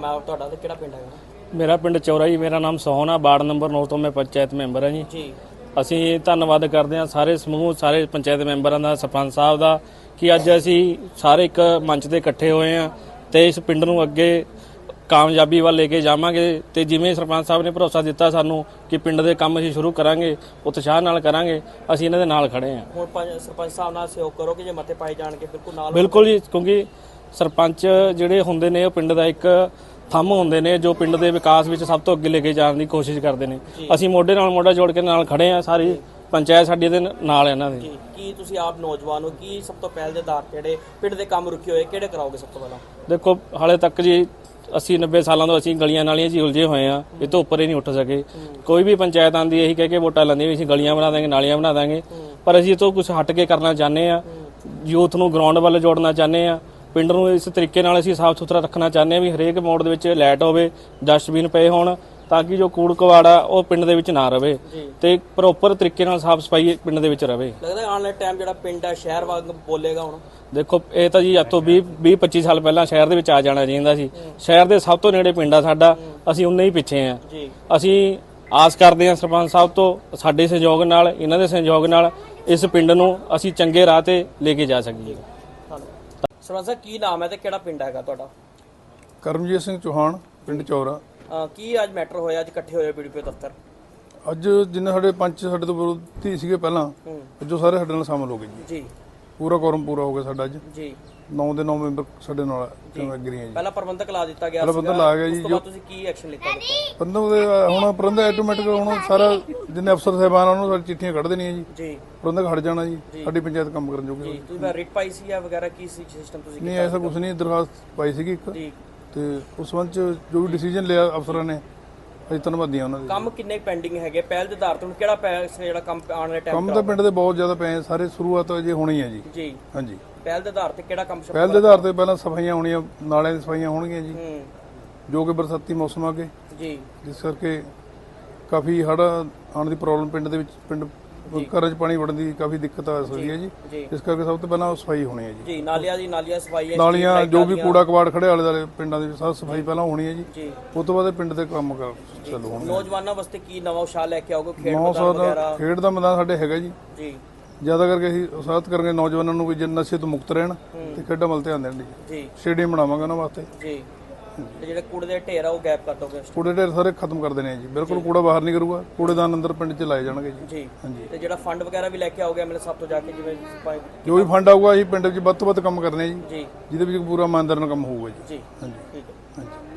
ਨਾਮ ਹੈ ਤੁਹਾਡਾ ਤੇ ਕਿਹੜਾ ਪਿੰਡ ਹੈਗਾ? ਮੇਰਾ ਪਿੰਡ ਚੌਰਾ ਜੀ ਮੇਰਾ ਨਾਮ ਸੋਹਣਾ ਵਾਰਡ ਨੰਬਰ 9 ਤੋਂ ਮੈਂ ਪੰਚਾਇਤ ਮੈਂਬਰ ਹਾਂ ਜੀ। ਜੀ। ਅਸੀਂ ਧੰਨਵਾਦ ਕਰਦੇ ਹਾਂ ਸਾਰੇ ਸਮੂਹ ਸਾਰੇ ਪੰਚਾਇਤ ਮੈਂਬਰਾਂ ਦਾ ਸਰਪੰਚ ਸਾਹਿਬ ਦਾ ਕਿ ਅੱਜ ਅਸੀਂ ਸਾਰੇ ਇੱਕ ਮੰਚ ਤੇ ਇਕੱਠੇ ਹੋਏ ਹਾਂ ਤੇ ਇਸ ਪਿੰਡ ਨੂੰ ਅੱਗੇ ਕਾਮਯਾਬੀ ਵੱਲ ਲੈ ਕੇ ਜਾਵਾਂਗੇ ਤੇ ਜਿਵੇਂ ਸਰਪੰਚ ਸਾਹਿਬ ਨੇ ਭਰੋਸਾ ਦਿੱਤਾ ਸਾਨੂੰ ਕਿ ਪਿੰਡ ਦੇ ਕੰਮ ਅਸੀਂ ਸ਼ੁਰੂ ਕਰਾਂਗੇ ਉਤਸ਼ਾਹ ਨਾਲ ਕਰਾਂਗੇ ਅਸੀਂ ਇਹਨਾਂ ਦੇ ਨਾਲ ਖੜੇ ਹਾਂ। ਹੁਣ ਪੰਜ- ਸਰਪੰਚ ਸਾਹਿਬ ਨਾਲ ਸਹਿਯੋਗ ਕਰੋ ਕਿ ਜੇ ਮਤੇ ਪਾਏ ਜਾਣਗੇ ਬਿਲਕੁਲ ਨਾਲ ਬਿਲਕੁਲ ਜੀ ਕਿਉਂਕਿ ਸਰਪੰਚ ਜਿਹੜੇ ਹੁੰਦੇ ਨੇ ਉਹ ਪਿੰਡ ਦਾ ਇੱਕ ਥੰਮ ਹੁੰਦੇ ਨੇ ਜੋ ਪਿੰਡ ਦੇ ਵਿਕਾਸ ਵਿੱਚ ਸਭ ਤੋਂ ਅੱਗੇ ਲੈ ਕੇ ਜਾਣ ਦੀ ਕੋਸ਼ਿਸ਼ ਕਰਦੇ ਨੇ। ਅਸੀਂ ਮੋਢੇ ਨਾਲ ਮੋਢਾ ਜੋੜ ਕੇ ਨਾਲ ਖੜੇ ਆ ਸਾਰੀ ਪੰਚਾਇਤ ਸਾਡੀ ਦੇ ਨਾਲ ਇਹਨਾਂ ਦੇ। ਕੀ ਤੁਸੀਂ ਆਪ ਨੌਜਵਾਨ ਹੋ? ਕੀ ਸਭ ਤੋਂ ਪਹਿਲ ਦੇ ਆਧਾਰ ਤੇ ਜਿਹੜੇ ਪਿੰਡ ਦੇ ਕੰਮ ਰੁਕੇ ਹੋਏ ਕਿਹੜੇ ਕਰਾਓਗੇ ਸਭ ਤੋਂ ਪਹਿਲਾਂ? ਦੇਖੋ ਹਾਲੇ ਤੱਕ ਜੀ 80 90 ਸਾਲਾਂ ਤੋਂ ਅਸੀਂ ਗਲੀਆਂ ਨਾਲੀਆਂ 'ਚ ਉਲਝੇ ਹੋਏ ਆ ਇਹ ਤੋਂ ਉੱਪਰ ਹੀ ਨਹੀਂ ਉੱਠ ਸਕੇ। ਕੋਈ ਵੀ ਪੰਚਾਇਤ ਆਂਦੀ ਇਹੀ ਕਹਿ ਕੇ ਵੋਟਾਂ ਲੈਂਦੀ ਵੀ ਅਸੀਂ ਗਲੀਆਂ ਬਣਾ ਦਾਂਗੇ ਨਾਲੀਆਂ ਬਣਾ ਦਾਂਗੇ ਪਰ ਅਸੀਂ ਇਹ ਤੋਂ ਕੁਝ ਹਟ ਕੇ ਕਰਨਾ ਚਾਹੁੰਦੇ ਆ ਯੂਥ ਨੂੰ ਗਰਾਊਂਡ ਵੱਲ ਜੋੜਨਾ ਚਾਹੁੰਦੇ ਆ ਪਿੰਡ ਨੂੰ ਇਸ ਤਰੀਕੇ ਨਾਲ ਅਸੀਂ ਸਾਫ਼ ਸੁਥਰਾ ਰੱਖਣਾ ਚਾਹੁੰਦੇ ਆ ਵੀ ਹਰੇਕ ਮੋੜ ਦੇ ਵਿੱਚ ਲਾਈਟ ਹੋਵੇ ਡਸਟਬਿਨ ਪਏ ਹੋਣ ਤਾਂ ਕਿ ਜੋ ਕੂੜ ਕਵਾੜਾ ਉਹ ਪਿੰਡ ਦੇ ਵਿੱਚ ਨਾ ਰਵੇ ਤੇ ਪ੍ਰੋਪਰ ਤਰੀਕੇ ਨਾਲ ਸਾਫ਼ ਸਫ਼ਾਈ ਪਿੰਡ ਦੇ ਵਿੱਚ ਰਵੇ। ਲੱਗਦਾ ਆਉਣ ਵਾਲੇ ਟਾਈਮ ਜਿਹੜਾ ਪਿੰਡ ਹੈ ਸ਼ਹਿਰ ਵਾਂਗ ਬੋਲੇਗਾ ਹੁਣ। ਦੇਖੋ ਇਹ ਤਾਂ ਜੀ ਅੱਜ ਤੋਂ 20 20 25 ਸਾਲ ਪਹਿਲਾਂ ਸ਼ਹਿਰ ਦੇ ਵਿੱਚ ਆ ਜਾਣਾ ਚਾਹੀਦਾ ਸੀ। ਸ਼ਹਿਰ ਦੇ ਸਭ ਤੋਂ ਨੇੜੇ ਪਿੰਡ ਆ ਸਾਡਾ ਅਸੀਂ ਉਨੇ ਹੀ ਪਿੱਛੇ ਆ। ਅਸੀਂ ਆਸ ਕਰਦੇ ਹਾਂ ਸਰਪੰਚ ਸਾਹਿਬ ਤੋਂ ਸਾਡੇ ਸਹਿਯੋਗ ਨਾਲ ਇਹਨਾਂ ਦੇ ਸਹਿਯੋਗ ਨਾਲ ਇਸ ਪਿੰਡ ਨੂੰ ਅਸੀਂ ਚੰਗੇ ਰਾਹ ਤੇ ਲੈ ਕੇ ਜਾ ਸਕੀਏ। ਸਰਪੰਚ ਸਾਹਿਬ ਕੀ ਨਾਮ ਹੈ ਤੇ ਕਿਹੜਾ ਪਿੰਡ ਹੈਗਾ ਤੁਹਾਡਾ? ਕਰਮਜੀਤ ਸਿੰਘ ਚੌਹਾਨ ਪਿੰਡ ਚੌਰਾ। ਅਹ ਕੀ ਅੱਜ ਮੈਟਰ ਹੋਇਆ? ਅੱਜ ਇਕੱਠੇ ਹੋਏ ਬੀਡੀਪੀ ਦਫ਼ਤਰ। ਅੱਜ ਜਿੰਨੇ ਸਾਡੇ ਪੰਚ ਸਾਡੇ ਤੋਂ ਵਿਰੋਧੀ ਸੀਗੇ ਪਹਿਲਾਂ ਹੂੰ। ਜੋ ਸਾਰੇ ਸਾਡੇ ਨਾਲ ਸ਼ਾਮਲ ਹੋ ਗਏ ਜੀ। ਜੀ। ਪੂਰਾ ਕੋਰਮ ਪੂਰਾ ਹੋ ਗਿਆ ਸਾਡਾ ਅੱਜ। ਜੀ। 9 ਦੇ 9 ਮੈਂਬਰ ਸਾਡੇ ਨਾਲ ਐਗਰੀ ਹੈ ਜੀ। ਪਹਿਲਾਂ ਪ੍ਰਬੰਧਕ ਲਾ ਦਿੱਤਾ ਗਿਆ ਬੰਦਾ ਲਾ ਗਿਆ ਉਸ ਜੀ ਤੋਂ ਬਾਅਦ ਤੁਸੀਂ ਕੀ ਐਕਸ਼ਨ ਲਿੱਤਾ? ਬੰਦਾ ਉਹਦੇ ਹੁਣ ਪ੍ਰਬੰਧ ਆਟੋਮੈਟਿਕ ਹੁਣ ਸਾਰਾ ਜਿੰਨੇ ਅਫਸਰ ਸਾਹਿਬਾਨ ਉਹਨਾਂ ਨੂੰ ਸਾਡੀ ਚਿੱਠੀਆਂ ਕੱਢ ਦੇਣੀਆਂ ਜੀ। ਜੀ। ਪ੍ਰਬੰਧਕ ਹਟ ਜਾਣਾ ਜੀ ਸਾਡੀ ਪੰਚਾਇਤ ਕੰਮ ਕਰਨ ਜੋਗੀ ਜੀ ਤੁਸੀਂ ਰਿਟ ਪਾਈ ਸੀ ਜਾਂ ਵਗੈਰਾ ਕੀ ਸੀ ਸਿਸਟਮ ਤੁਸੀਂ ਨਹੀਂ ਐਸਾ ਕੁਝ ਨਹੀਂ ਦਰਖਾਸਤ ਪਾਈ ਸੀਗੀ ਇੱਕ। ਜੀ। ਤੇ ਉਸ ਸੰਬੰਧ ਚ ਜੋ ਵੀ ਡਿਸੀਜਨ ਲਿਆ ਅਫਸਰਾਂ ਨੇ ਅਸੀਂ ਧੰਨਵਾਦੀਆਂ ਉਹਨਾਂ ਦੇ। ਕੰਮ ਕਿੰਨੇ ਪੈਂਡਿੰਗ ਹੈਗੇ? ਪਹਿਲ ਦੇ ਆਧਾਰ ਤੇ ਹੁਣ ਕਿਹੜਾ ਪੈ- ਜਿਹੜਾ ਕੰਮ ਆਉਣ ਵਾਲੇ ਟਾਈਮ ਕੰਮ ਤਾਂ ਪਿੰਡ ਦੇ ਬਹੁਤ ਜ਼ਿਆਦਾ ਪਏ ਆ, ਸਾਰੇ ਸ਼ੁਰੂਆਤ ਅਜੇ ਹੋਣੀ ਹੈ ਜੀ। ਜੀ। ਹਾਂਜੀ। ਪਹਿਲ ਦੇ ਆਧਾਰ ਤੇ ਕਿਹੜਾ ਕੰਮ ਸ਼ੁਰੂ ਪਹਿਲ ਦੇ ਆਧਾਰ ਤੇ ਪਹਿਲਾਂ ਸਫਾਈਆਂ ਹੋਣੀਆਂ ਨਾਲਿਆਂ ਦੀ ਸਫਾਈਆਂ ਹੋਣਗੀਆਂ ਜੀ। ਹੂੰ। ਜੋ ਕਿ ਬਰਸਾਤੀ ਮੌਸਮ ਆ ਕੇ ਜੀ। ਜਿਸ ਕਰਕੇ ਕਾਫੀ ਹੜ੍ਹ ਆਉਣ ਦੀ ਪ੍ਰੋਬਲਮ ਪਿੰਡ ਦੇ ਵਿੱਚ ਪਿੰਡ ਘਰਾਂ 'ਚ ਪਾਣੀ ਵੜਨ ਦੀ ਕਾਫੀ ਦਿੱਕਤ ਆ ਸਕਦੀ ਹੈ ਜੀ। ਜੀ। ਇਸ ਕਰਕੇ ਸਭ ਤੋਂ ਪਹਿਲਾਂ ਸਫ਼ਾਈ ਹੋਣੀ ਹੈ ਜੀ। ਜੀ ਨਾਲੀਆਂ ਦੀ ਨਾਲੀਆਂ ਸਫਾਈਆਂ ਨਾਲੀਆਂ ਜੋ ਵੀ ਕੂੜਾ ਕਵਾੜ ਖੜੇ ਆਲੇ ਦੁਆਲੇ ਪਿੰਡਾਂ ਦੇ ਸਭ ਸਫ਼ਾਈ ਪਹਿਲਾਂ ਹੋਣੀ ਹੈ ਜੀ। ਜੀ। ਉਸ ਤੋਂ ਬਾਅਦ ਇਹ ਪਿੰਡ ਦੇ ਕੰਮ ਕਰ ਚੱਲੂ ਨੌਜਵਾਨਾਂ ਵਾਸਤੇ ਕੀ ਨਵਾਂ ਉਸ਼ਾਹ ਲੈ ਕੇ ਆਓਗੇ? ਖੇਡ ਮੈਦਾਨ ਦਾ ਵਗੈਰਾ? ਖੇਡ ਦਾ ਮੈਦਾਨ ਸਾਡੇ ਹੈਗਾ ਜੀ। ਜੀ। ਜ਼ਿਆਦਾ ਕਰਕੇ ਅਸੀਂ ਉਤਸ਼ਾਹਿਤ ਕਰਾਂਗੇ ਨੌਜਵਾਨਾਂ ਨੂੰ ਵੀ ਜੇ ਨਸ਼ੇ ਤੋਂ ਮੁਕਤ ਰਹਿਣ ਤੇ ਖੇਡਾਂ ਵੱਲ ਧਿਆਨ ਦੇਣ ਜੀ ਜੀ। ਸਟੇਡੀਅਮ ਬਣਾਵਾਂਗੇ ਉਹਨਾਂ ਵਾਸਤੇ। ਜੀ। ਤੇ ਜਿਹੜੇ ਕੂੜੇ ਦੇ ਢੇਰ ਆ ਉਹ ਗੈਪ ਕਰ ਦੋਗੇ ਕੂੜੇ ਢੇਰ ਸਾਰੇ ਖਤਮ ਕਰ ਦੇਣੇ ਆ ਜੀ। ਬਿਲਕੁਲ ਕੂੜਾ ਬਾਹਰ ਨਹੀਂ ਕਰੂਗਾ ਕੂੜੇਦਾਨ ਅੰਦਰ ਪਿੰਡ 'ਚ ਲਾਏ ਜਾਣਗੇ ਜੀ। ਜੀ। ਹਾਂਜੀ। ਤੇ ਜਿਹੜਾ ਫੰਡ ਵਗੈਰਾ ਵੀ ਲੈ ਕੇ ਆਓਗੇ ਐਮਐਲਏ ਸਾਹਿਬ ਤੋਂ ਜਾ ਕੇ ਜਿਵੇਂ ਪਾਈ- ਜੋ ਵੀ ਫੰਡ ਆਊਗਾ ਅਸੀਂ ਪਿੰਡ 'ਚ ਵੱਧ ਤੋਂ ਵੱਧ ਕੰਮ ਕਰਨੇ ਆ ਜੀ। ਜੀ। ਜਿਹਦੇ ਵਿੱਚ ਪੂਰਾ ਇਮਾਨਦਾਰ ਨਾਲ ਕੰਮ ਹੋਊਗਾ ਜੀ। ਜੀ। ਹਾਂਜੀ। ਠੀਕ ਹੈ। ਹਾਂਜੀ।